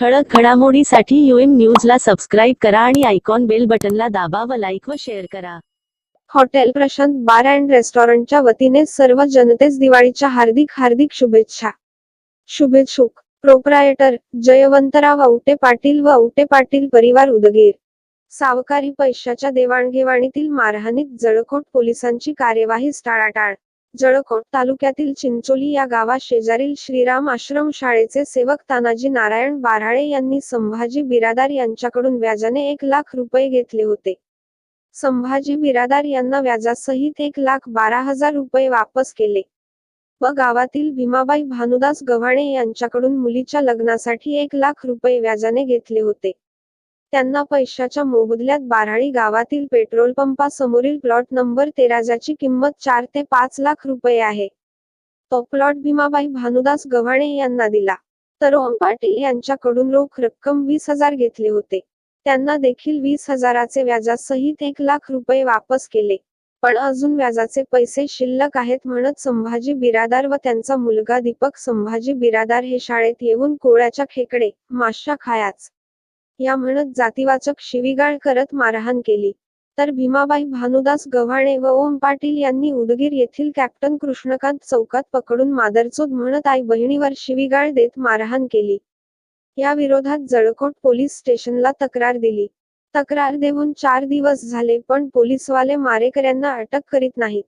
ठळक घडामोडीसाठी यूएम न्यूजला सबस्क्राईब करा आणि आयकॉन बेल बटनला दाबा व लाईक व शेअर करा. हॉटेल प्रशांत बार अँड रेस्टॉरंटच्या वतीने सर्व जनतेस दिवाळीच्या हार्दिक हार्दिक शुभेच्छा. शुभेच्छुक. प्रोप्रायटर जयवंतराव औटे पाटील व औटे पाटील परिवार उदगीर. सावकारी पैशाच्या देवाणघेवाणीतील मारहाणीत जळकोट पोलिसांची कार्यवाही टाळाटाळ जळकोट तालुक्यातील चिंचोली या गावा शेजारील श्रीराम आश्रम शाळेचे सेवक तानाजी नारायण बाराळे यांनी संभाजी बिरादार यांच्याकडून व्याजाने एक लाख रुपये घेतले होते. संभाजी बिरादार यांना व्याजासहित एक लाख बारा हजार रुपये वापस केले. व गावातील भीमाबाई भानुदास गव्हाणे यांच्याकडून मुलीच्या लग्नासाठी एक लाख रुपये व्याजाने घेतले होते. त्यांना पैशाच्या मोबदल्यात बाराळी गावातील पेट्रोल पंपासमोरील प्लॉट नंबर तेरा ज्याची किंमत चार ते पाच लाख रुपये आहे. तो प्लॉट भीमाबाई भानुदास गव्हाणे यांना दिला. तर ओम पाटील यांच्याकडून रोख रक्कम वीस हजार घेतले होते. त्यांना देखील वीस हजाराचे व्याजासहित एक लाख रुपये वापस केले. पण अजून व्याजाचे पैसे शिल्लक आहेत म्हणत संभाजी बिरादार व त्यांचा मुलगा दीपक संभाजी बिरादार हे शाळेत येऊन कोळ्याच्या खेकडे माशा खायाच. या म्हणत जातीवाचक शिवीगाळ करत मारहाण केली. तर भीमाबाई भानुदास गव्हाणे व ओम पाटील यांनी उदगीर येथील कॅप्टन कृष्णकांत चौकात पकडून मादरचोद म्हणत आई बहिणीवर शिवीगाळ देत मारहाण केली. या विरोधात जळकोट पोलीस स्टेशनला तक्रार दिली. तक्रार देऊन चार दिवस झाले पण पोलीसवाले मारेकऱ्यांना अटक करीत नाहीत.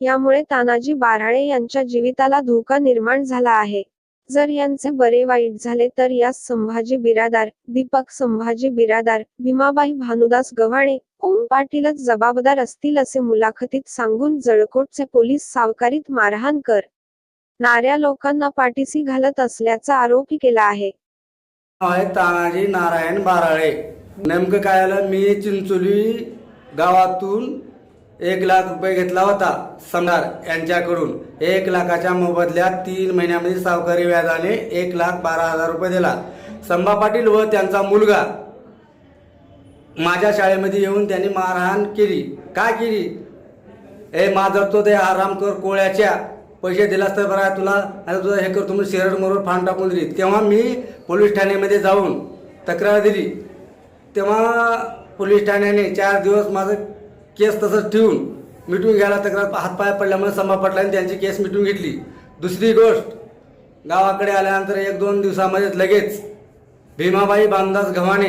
यामुळे तानाजी बाराळे यांच्या जीविताला धोका निर्माण झाला आहे. जर यांचे बरे वाईट झाले तर यास संभाजी बिरादार दीपक संभाजी बिरादार भीमाबाई भानुदास गव्हाणे ओम पाटीलच जबाबदार असतील असे मुलाखतीत सांगून जळकोटचे पोलीस सावकारीत मारहाण कर. नाऱ्या लोकांना पाठीशी घालत असल्याचा आरोप केला आहे. आहे तानाजी नारायण बाराळे. नेमकं काय आलं? मी चिंचोली गावातून एक लाख रुपये घेतला होता. समदार यांच्याकडून एक लाखाच्या मोबदल्यात तीन महिन्यामध्ये सावकारी व्याजाने एक लाख बारा हजार रुपये दिला. संभा पाटील व त्यांचा मुलगा माझ्या शाळेमध्ये येऊन त्यांनी मारहाण केली. काय केली? ए माझं तो ते आराम कर कोळ्याच्या पैसे दिलास तर बरा तुला आता तुझं हे करतो तुम्ही शेरड मरोड फांड टाकून दिली तेव्हा मी पोलीस ठाण्यामध्ये जाऊन तक्रार दिली. तेव्हा पोलीस ठाण्याने चार दिवस माझं केस तसंच ठेवून मिटून घ्यायला तक्रार हातपाय पडल्यामुळे संभा पाटलांनी त्यांची केस मिटून घेतली. दुसरी गोष्ट गावाकडे आल्यानंतर एक दोन दिवसामध्ये लगेच भीमाबाई बांधास गव्हाणे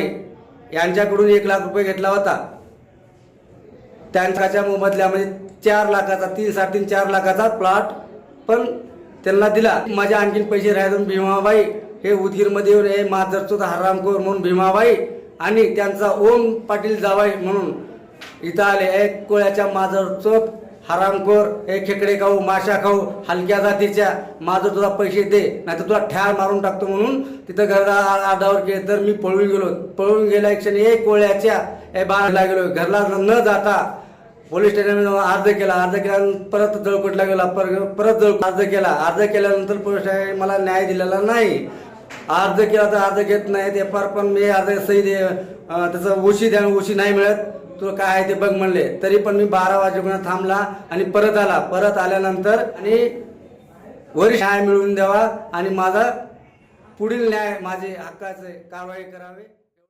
यांच्याकडून एक लाख रुपये घेतला होता. त्यांच्या मोबदल्यामध्ये म्हणजे चार लाखाचा तीन साडेतीन चार लाखाचा प्लॉट पण त्यांना दिला. माझे आणखीन पैसे राहिले भीमाबाई हे उदगीरमध्ये येऊन हे माजरचोत हरामखोर म्हणून भीमाबाई आणि त्यांचा ओम पाटील जावाई म्हणून इथं आले एक कोळ्याच्या माजरचोत हरामखोर हे खेकडे खाऊ माशा खाऊ हलक्या जातीच्या. माझं तुला पैसे दे नाही तर तुला ठ्यार मारून टाकतो म्हणून तिथं घरला आडावर गेले तर मी पळून गेलो. पळून गेल्या क्षणी एक कोळ्याच्या ए बाळाला गेलो. घरला न जाता पोलीस स्टेशन अर्ज केला. अर्ज केल्यानंतर परत जळकोटला गेला. पर- परत जळ अर्ज केला. अर्ज केल्यानंतर पोलीस स्टेशन मला न्याय दिलेला नाही. अर्ज केला तर अर्ज घेत नाही ते फार पण मी अर्ज सही दे त्याचं ओशी द्या ओशी नाही मिळत. तुला काय आहे ते बघ म्हणले. तरी पण मी बारा वाजेपर्यंत थांबला आणि परत आला. परत आल्यानंतर आणि वरिष्ठ न्याय मिळवून द्यावा आणि माझा पुढील न्याय माझे हक्काचे कारवाई करावे.